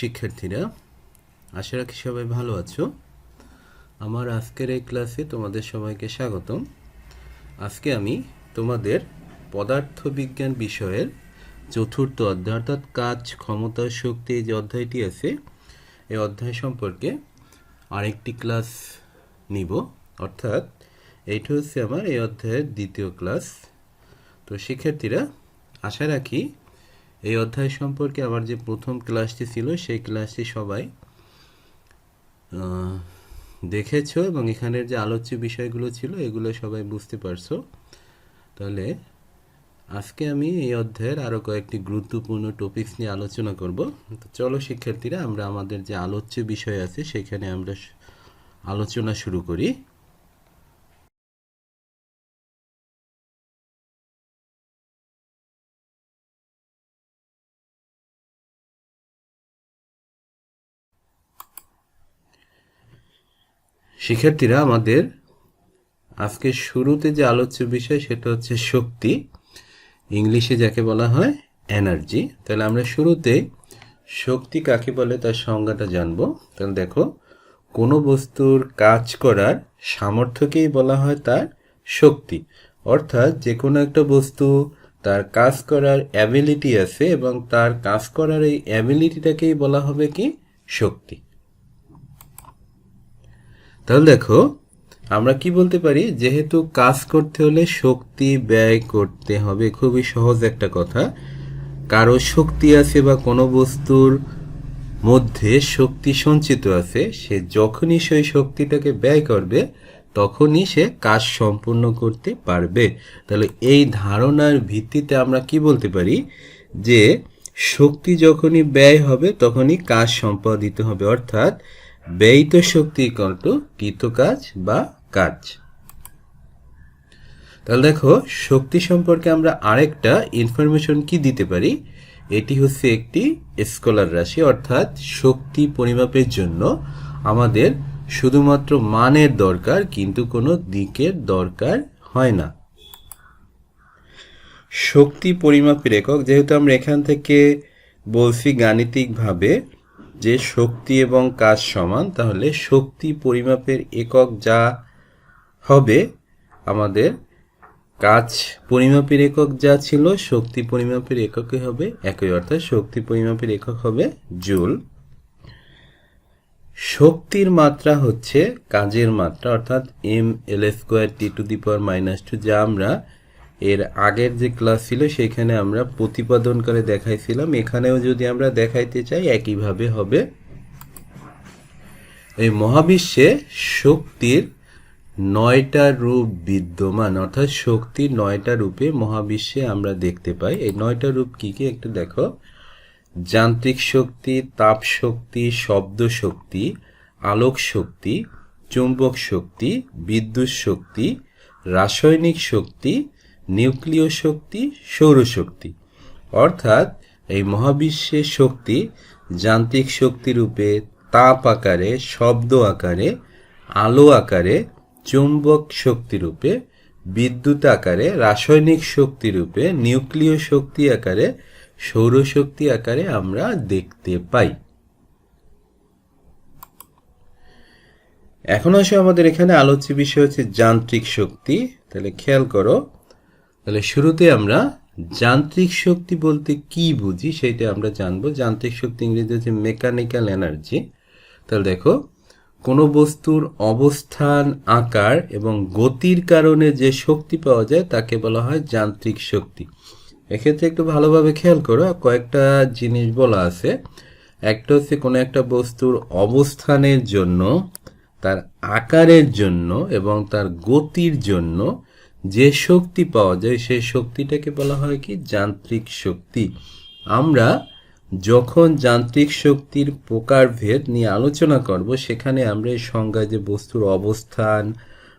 শিক্ষার্থীরা, আশা রাখি সবাই ভালো আছো। আমার আজকের এই ক্লাসে তোমাদের সবাইকে স্বাগতম। আজকে আমি তোমাদের পদার্থবিজ্ঞান বিষয়ের চতুর্থ অধ্যায়, অর্থাৎ কাজ, ক্ষমতা, শক্তি যে অধ্যায়টি আছে, এই অধ্যায় সম্পর্কে আরেকটি ক্লাস নিব। অর্থাৎ এইটা হচ্ছে আমার এই অধ্যায়ের দ্বিতীয় ক্লাস। তো শিক্ষার্থীরা, আশা রাখি এই অধ্যায় সম্পর্কে আমার যে প্রথম ক্লাসটি ছিল, সেই ক্লাসটি সবাই দেখেছ এবং এখানের যে আলোচ্য বিষয়গুলো ছিল, এগুলো সবাই বুঝতে পারছ। তাহলে আজকে আমি এই অধ্যায়ের আরও কয়েকটি গুরুত্বপূর্ণ টপিকস নিয়ে আলোচনা করব। তো চলো শিক্ষার্থীরা, আমরা আমাদের যে আলোচ্য বিষয় আছে, সেখানে আমরা আলোচনা শুরু করি। শিক্ষার্থীরা, আমাদের আজকে শুরুতে যে আলোচ্য বিষয় সেটা হচ্ছে শক্তি। ইংলিশে যাকে বলা হয় এনার্জি। তাহলে আমরা শুরুতে শক্তি কাকে বলে তার সংজ্ঞাটা জানব। তাহলে দেখো, কোনো বস্তুর কাজ করার সামর্থ্যকেই বলা হয় তার শক্তি। অর্থাৎ যে কোনো একটা বস্তু তার কাজ করার অ্যাবিলিটি আছে এবং তার কাজ করার এই অ্যাবিলিটিটাকেই বলা হবে কি? শক্তি। তাহলে দেখো, আমরা কি বলতে পারি? যেহেতু কাজ করতে হলে শক্তি ব্যয় করতে হবে, খুবই সহজ একটা কথা। কারও শক্তি আছে বা কোনো বস্তুর মধ্যে শক্তি সঞ্চিত আছে, সে যখনই সেই শক্তিটাকে ব্যয় করবে, তখনই সে কাজ সম্পূর্ণ করতে পারবে। তাহলে এই ধারণার ভিত্তিতে আমরা কি বলতে পারি? যে শক্তি যখনই ব্যয় হবে, তখনই কাজ সম্পাদিত হবে। অর্থাৎ ব্যয়িত শক্তি ইকাল টু কৃত কাজ বা কাজ। তাহলে দেখো, শক্তি সম্পর্কে আমরা আরেকটা ইনফরমেশন কি দিতে পারি? এটি হচ্ছে একটি স্কলার রাশি, অর্থাৎ শক্তি পরিমাপের জন্য আমাদের শুধুমাত্র মানের দরকার, কিন্তু কোনো দিকের দরকার হয় না। শক্তি পরিমাপের একক, যেহেতু আমরা এখান থেকে বলছি গাণিতিকভাবে যে শক্তি এবং কাজ সমান, তাহলে শক্তি পরিমাপের একক যা হবে, আমাদের কাজ পরিমাপের একক যা ছিল, শক্তি পরিমাপের এককে হবে, একই অর্থাৎ শক্তি পরিমাপের একক হবে জুল। শক্তির মাত্রা হচ্ছে কাজের মাত্রা, অর্থাৎ M L square T to the power minus two যা আমরা এর আগের যে ক্লাস ছিল, সেখানে আমরা প্রতিপাদন করে দেখাইছিলাম। এখানেও যদি আমরা দেখাইতে চাই, একইভাবে হবে। এই মহাবিশ্বে শক্তির নয়টা রূপ বিদ্যমান, অর্থাৎ শক্তি নয়টা রূপে মহাবিশ্বে আমরা দেখতে পাই। এই নয়টা রূপ কি কি? একটু দেখো। যান্ত্রিক শক্তি, তাপ শক্তি, শব্দ শক্তি, আলোক শক্তি, চুম্বক শক্তি, বিদ্যুৎ শক্তি, রাসায়নিক শক্তি নিউক্লিয় শক্তি, সৌরশক্তি। অর্থাৎ এই মহাবিশ্বের শক্তি যান্ত্রিক শক্তি রূপে তাপ আকারে, শব্দ আকারে, আলো আকারে, চুম্বক শক্তি রূপে, বিদ্যুৎ আকারে, রাসায়নিক শক্তি রূপে, নিউক্লিয় শক্তি আকারে, সৌরশক্তি আকারে আমরা দেখতে পাই। এখন আসে আমাদের এখানে আলোচ্য বিষয় হচ্ছে যান্ত্রিক শক্তি। তাহলে খেয়াল করো তাহলে শুরুতে আমরা যান্ত্রিক শক্তি বলতে কি বুঝি সেটা আমরা জানব। যান্ত্রিক শক্তি ইংরেজি হচ্ছে মেকানিক্যাল এনার্জি তাহলে দেখো, কোনো বস্তুর অবস্থান, আকার এবং গতির কারণে যে শক্তি পাওয়া যায় তাকে বলা হয় যান্ত্রিক শক্তি। এক্ষেত্রে একটু ভালোভাবে খেয়াল করো, কয়েকটা জিনিস বলা আছে। একটা হচ্ছে কোনো একটা বস্তুর অবস্থানের জন্য, তার আকারের জন্য এবং তার গতির জন্য যে শক্তি পাওয়া যায়, সেই শক্তিটাকে বলা হয় কি? যান্ত্রিক শক্তি। আমরা যখন যান্ত্রিক শক্তির প্রকারভেদ নিয়ে আলোচনা করব, সেখানে আমরা এই সংজ্ঞায় যে বস্তুর অবস্থান,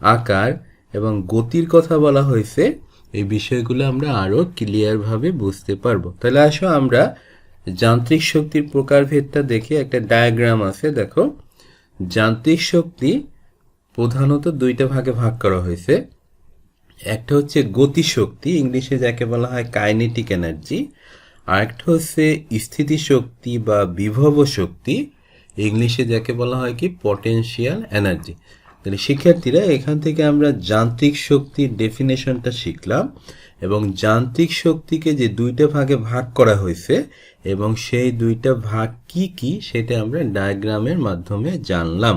আকার এবং গতির কথা বলা হয়েছে, এই বিষয়গুলো আমরা আরও ক্লিয়ারভাবে বুঝতে পারব। তাহলে আসো আমরা যান্ত্রিক শক্তির প্রকারভেদটা দেখে, একটা ডায়াগ্রাম আছে, দেখো। যান্ত্রিক শক্তি প্রধানত দুইটা ভাগে ভাগ করা হয়েছে। একটা হচ্ছে গতিশক্তি, ইংলিশে যাকে বলা হয় কাইনেটিক এনার্জি আরেকটা হচ্ছে স্থিতিশক্তি বা বিভব শক্তি, ইংলিশে যাকে বলা হয় কি পটেনশিয়াল এনার্জি তাহলে শিক্ষার্থীরা, এখান থেকে আমরা যান্ত্রিক শক্তির ডেফিনেশনটা শিখলাম এবং যান্ত্রিক শক্তিকে যে দুইটা ভাগে ভাগ করা হয়েছে এবং সেই দুইটা ভাগ কি কি সেটা আমরা ডায়াগ্রামের মাধ্যমে জানলাম।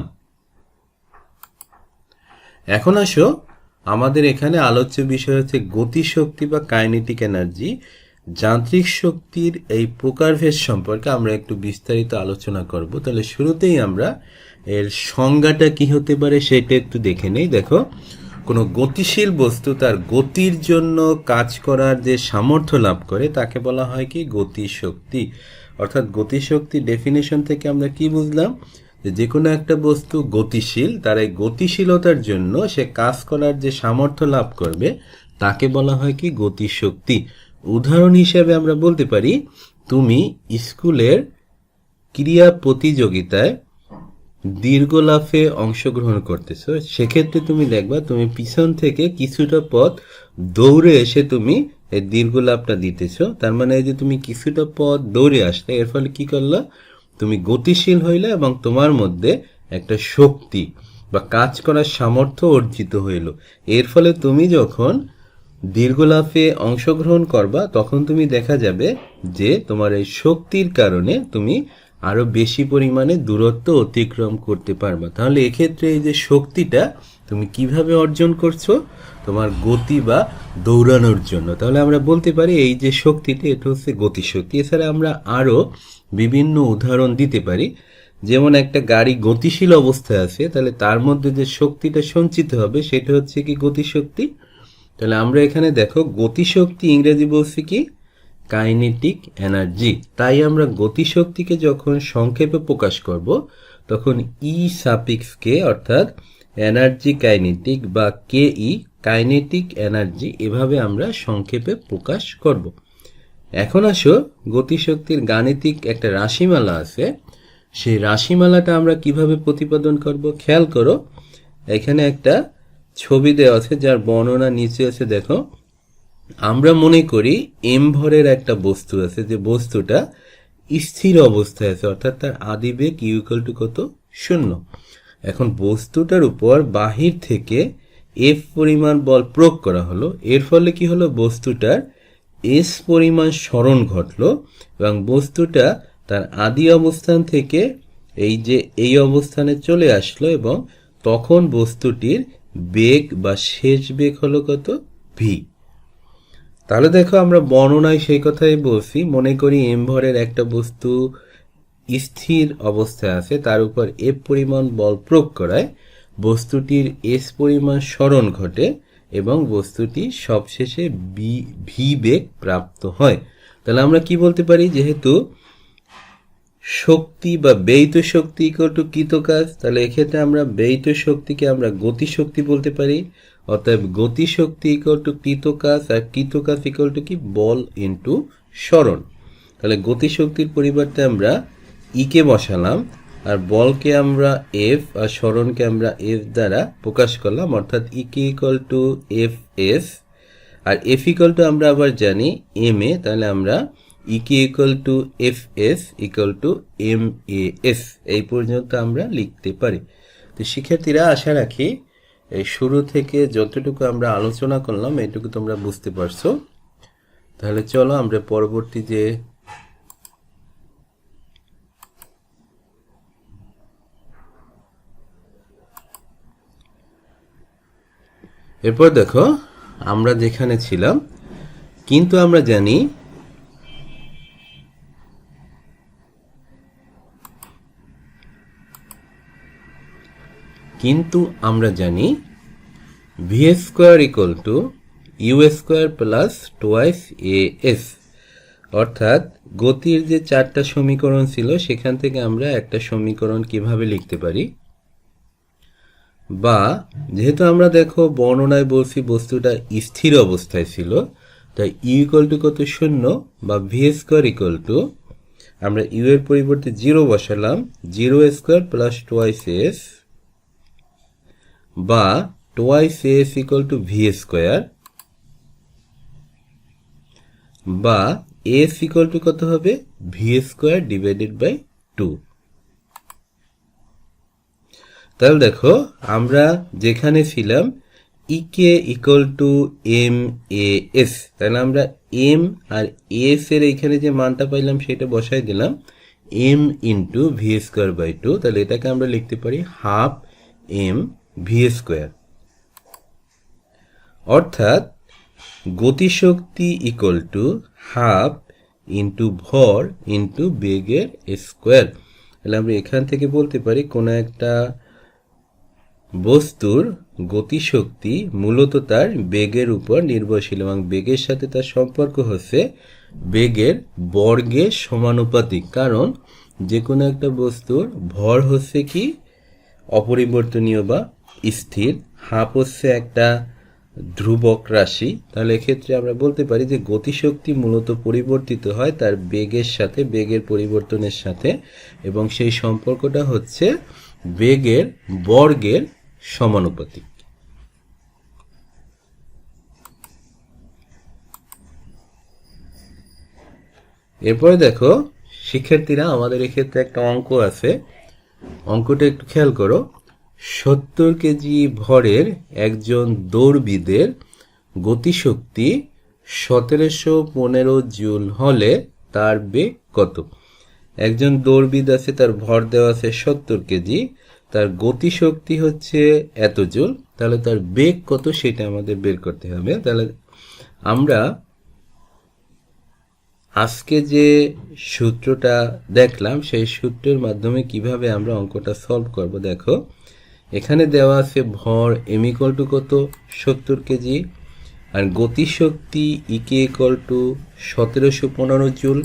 এখন আসো আমাদের এখানে আলোচ্য বিষয় হচ্ছে গতিশক্তি বা কাইনেটিক এনার্জি। যান্ত্রিক শক্তির এই প্রকারভেদ সম্পর্কে আমরা একটু বিস্তারিত আলোচনা করব। তাহলে শুরুতেই আমরা এর সংজ্ঞাটা কি হতে পারে সেটা একটু দেখে নেই। দেখো, কোনো গতিশীল বস্তু তার গতির জন্য কাজ করার যে সামর্থ্য লাভ করে, তাকে বলা হয় কি? গতিশক্তি। অর্থাৎ গতিশক্তি ডেফিনেশন থেকে আমরা কি বুঝলাম? যে কোনো একটা বস্তু গতিশীল, তার এই গতিশীলতার জন্য সে কাজ করার যে সামর্থ্য লাভ করবে, তাকে বলা হয় কি গতিশক্তি। উদাহরণ হিসেবে আমরা বলতে পারি, তুমি স্কুলের ক্রিয়া প্রতিযোগিতায় দীর্ঘ লাফে অংশগ্রহণ করতেছো, সেক্ষেত্রে তুমি দেখবা তুমি পিছন থেকে কিছুটা পথ দৌড়ে এসে তুমি এই দীর্ঘ লাভটা দিতেছো, তার মানে যে তুমি কিছুটা পথ দৌড়ে আসলে, এর ফলে কি করলা? তুমি গতিশীল হইলে এবং তোমার মধ্যে একটা শক্তি বা কাজ করার সামর্থ্য অর্জিত হইল। এর ফলে তুমি যখন দীর্ঘ লাফে অংশগ্রহণ করবা, তখন তুমি দেখা যাবে যে তোমার এই শক্তির কারণে তুমি আরও বেশি পরিমাণে দূরত্ব অতিক্রম করতে পারবা। তাহলে এক্ষেত্রে এই যে শক্তিটা তুমি কীভাবে অর্জন করছ? তোমার গতি বা দৌড়ানোর জন্য। তাহলে আমরা বলতে পারি এই যে শক্তিটা, এটা হচ্ছে গতিশক্তি। এছাড়া আমরা আরও বিভিন্ন উদাহরণ দিতে পারি। যেমন একটা গাড়ি গতিশীল অবস্থায় আছে, তাহলে তার মধ্যে যে শক্তিটা সঞ্চিত হবে, সেটা হচ্ছে কি গতিশক্তি? তাহলে আমরা এখানে দেখো, গতিশক্তি ইংরেজি বলছি কি? কাইনেটিক এনার্জি তাই আমরা গতিশক্তিকে যখন সংক্ষেপে প্রকাশ করব, তখন ই সাপিক্স কে অর্থাৎ এনার্জি কাইনেটিক বা কে ই কাইনেটিক এনার্জি এভাবে আমরা সংক্ষেপে প্রকাশ করব। এখন আসো, গতিশক্তির গাণিতিক একটা রাশিমালা আছে। সেই রাশিমালাটা আমরা কীভাবে প্রতিপাদন করব? খেয়াল করো, এখানে একটা ছবি দেওয়া আছে, যার বর্ণনা নিচে আছে, দেখো। আমরা মনে করি এম ভরের একটা বস্তু আছে, যে বস্তুটা স্থির অবস্থায় আছে, অর্থাৎ তার আদিবেগ ইউকাল টু কত? শূন্য। এখন বস্তুটার উপর বাহির থেকে এফ পরিমাণ বল প্রয়োগ করা হলো, এর ফলে কি হলো? বস্তুটার এস পরিমাণ স্মরণ ঘটলো এবং বস্তুটা তার আদি অবস্থান থেকে এই যে এই অবস্থানে চলে আসলো এবং তখন বস্তুটির বেগ বা শেষ বেগ হলো কত? ভি তাহলে দেখো আমরা বর্ণনায় সেই কথাই বলছি। মনে করি এম ভরের একটা বস্তু স্থির অবস্থায় আছে, তার উপর এফ পরিমাণ বল প্রয়োগ করায় বস্তুটির এস পরিমাণ স্মরণ ঘটে। এবং বস্তুটি সবশেষে বি ভি বেগ প্রাপ্ত হয়। তাহলে আমরা কি বলতে পারি? যেহেতু শক্তি বা ব্যয়িত শক্তি ইকুয়াল টু কৃত কাজ তাহলে এক্ষেত্রে আমরা ব্যয়িত শক্তিকে আমরা গতিশক্তি বলতে পারি। অর্থাৎ গতিশক্তি ইকুয়াল টু কৃত কাজ আর কৃত কাজ ইকুয়াল টু কি? বল ইন্টু স্মরণ তাহলে গতিশক্তির পরিবর্তে আমরা ইকে বসালাম। আর বলকে আমরা এফ আর স্মরণকে আমরা এফ দ্বারা প্রকাশ করলাম, অর্থাৎ E K equal to F S R F equal to আমরা আবার জানি এম এ তাহলে আমরা E K equal to F S equal to M A S এই পর্যন্ত আমরা লিখতে পারি। তো শিক্ষার্থীরা, আশা রাখি এই শুরু থেকে যতটুকু আমরা আলোচনা করলাম, এটুকু তোমরা বুঝতে পারছ। তাহলে চলো আমরা পরবর্তী যে এরপর দেখো, আমরা যেখানে ছিলাম, কিন্তু আমরা জানি কিন্তু আমরা জানি V square equal to U square plus twice A S অর্থাৎ গতির যে চারটা সমীকরণ ছিল, সেখান থেকে আমরা একটা সমীকরণ কীভাবে লিখতে পারি? বা যেহেতু আমরা দেখো বর্ণনায় বলছি বস্তুটা স্থির অবস্থায় ছিল তাই ইউ ইকুয়াল টু কত শূন্য বা ভি স্কোয়ার ইকুয়াল টু আমরা ইউ এর পরিবর্তে জিরো বসালাম zero square plus twice S বা twice S equal to V square বা এস ইকুয়াল টু কত হবে? V square divided by two তাহলে দেখো, আমরা যেখানে ছিলাম E K equal to M A S তাহলে আমরা এম আর এস এর এইখানে যে মানটা পাইলাম, সেটা বসাই দিলাম। M into V square by two তাহলে এটাকে আমরা লিখতে পারি হাফ এম ভি স্কোয়ার অর্থাৎ গতিশক্তি ইকুয়াল টু হাফ ইন্টু ভর ইন্টু বেগের স্কোয়ার তাহলে আমরা এখান থেকে বলতে পারি কোনো একটা বস্তুর গতিশক্তি মূলত তার বেগের উপর নির্ভরশীল এবং বেগের সাথে তার সম্পর্ক হচ্ছে বেগের বর্গের সমানুপাতিক। কারণ যে কোনো একটা বস্তুর ভর হচ্ছে কি? অপরিবর্তনীয় বা স্থির। হাঁপ হচ্ছে একটা ধ্রুবক রাশি। তাহলে এক্ষেত্রে আমরা বলতে পারি যে গতিশক্তি মূলত পরিবর্তিত হয় তার বেগের সাথে, বেগের পরিবর্তনের সাথে এবং সেই সম্পর্কটা হচ্ছে বেগের বর্গের সমানুপাতিক। এরপরে দেখো, শিক্ষার্থীরা আমাদের এক্ষেত্রে একটা অঙ্ক আছে। অঙ্কটা একটু খেয়াল করো। সত্তর কেজি ভরের একজন দৌড়বিদের গতিশক্তি সতেরোশো পনেরো জুল হলে তার বেগ কত? একজন দৌড়বিদ আছে, তার ভর দেওয়া আছে সত্তর কেজি। তার গতিশক্তি হচ্ছে এত জুল, তাহলে তার বেগ কত সেটা আমাদের বের করতে হবে। তাহলে আমরা আজকে যে সূত্রটা দেখলাম, সেই সূত্রের মাধ্যমে কীভাবে আমরা অঙ্কটা সলভ করব, দেখো। এখানে দেওয়া আছে ভর এম ইকল টু কত? সত্তর কেজি। আর গতিশক্তি ইকে ইকল টু সতেরোশো পনেরো জুল।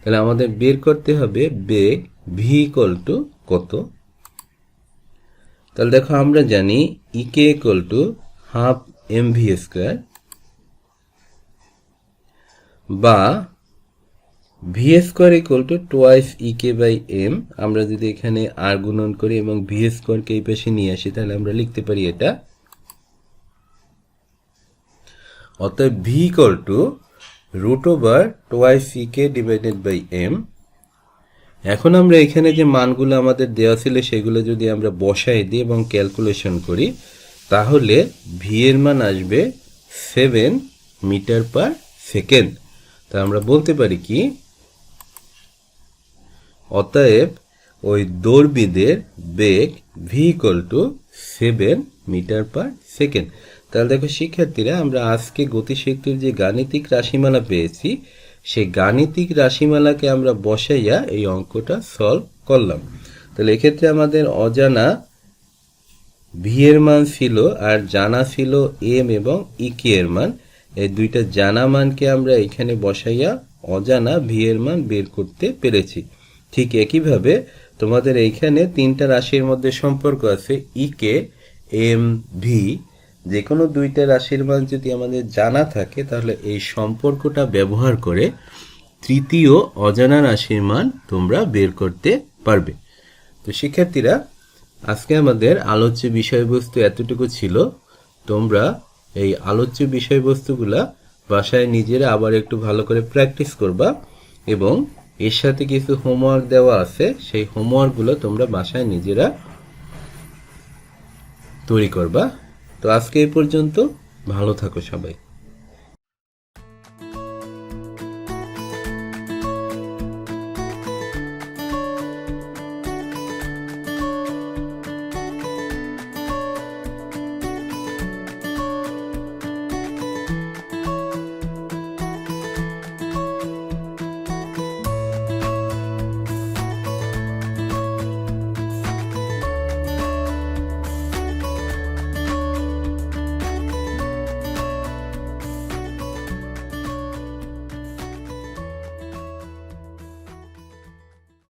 তাহলে আমাদের বের করতে হবে, বেগ ভি ইকল টু কত? তাহলে দেখো আমরা জানি E K equal to half M V square বা V square equal to twice E K by M আমরা যদি এখানে আর গুণন করি এবং ভি স্কোয়ারকে এই পাশে নিয়ে আসি, তাহলে আমরা লিখতে পারি এটা। অতএব V equal to root over twice E K divided by M এখন আমরা এখানে যে মানগুলো আমাদের দেওয়া ছিল, সেগুলো যদি আমরা বসাই দিই এবং ক্যালকুলেশন করি, তাহলে ভি এর মান আসবে সেভেন মিটার পার সেকেন্ড তা আমরা বলতে পারি কি, অতএব ওই দৌড়বিদের বেগ V equal to seven metre per second তাহলে দেখো, শিক্ষার্থীরা, আমরা আজকে গতিশক্তির যে গাণিতিক রাশিমালা পেয়েছি সেই গাণিতিক রাশিমালাকে আমরা বসাইয়া এই অঙ্কটা সলভ করলাম। তাহলে এক্ষেত্রে আমাদের অজানা ভি এর মান ছিল আর জানা ছিল এম এবং ইকে এর মান। এই দুইটা জানা মানকে আমরা এখানে বসাইয়া অজানা ভি এর মান বের করতে পেরেছি। ঠিক একইভাবে তোমাদের এইখানে তিনটা রাশির মধ্যে সম্পর্ক আছে ইকে এম ভি যে কোনো দুইটা রাশির মান যদি আমাদের জানা থাকে, তাহলে এই সম্পর্কটা ব্যবহার করে তৃতীয় অজানা রাশির মান তোমরা বের করতে পারবে। তো শিক্ষার্থীরা, আজকে আমাদের আলোচ্য বিষয়বস্তু এতটুকু ছিল। তোমরা এই আলোচ্য বিষয়বস্তুগুলা বাসায় নিজেরা আবার একটু ভালো করে প্র্যাকটিস করবা এবং এর সাথে কিছু হোমওয়ার্ক দেওয়া আছে, সেই হোমওয়ার্কগুলো তোমরা বাসায় নিজেরা তৈরি করবা। তো আজকে এই পর্যন্ত ভালো থাকো সবাই।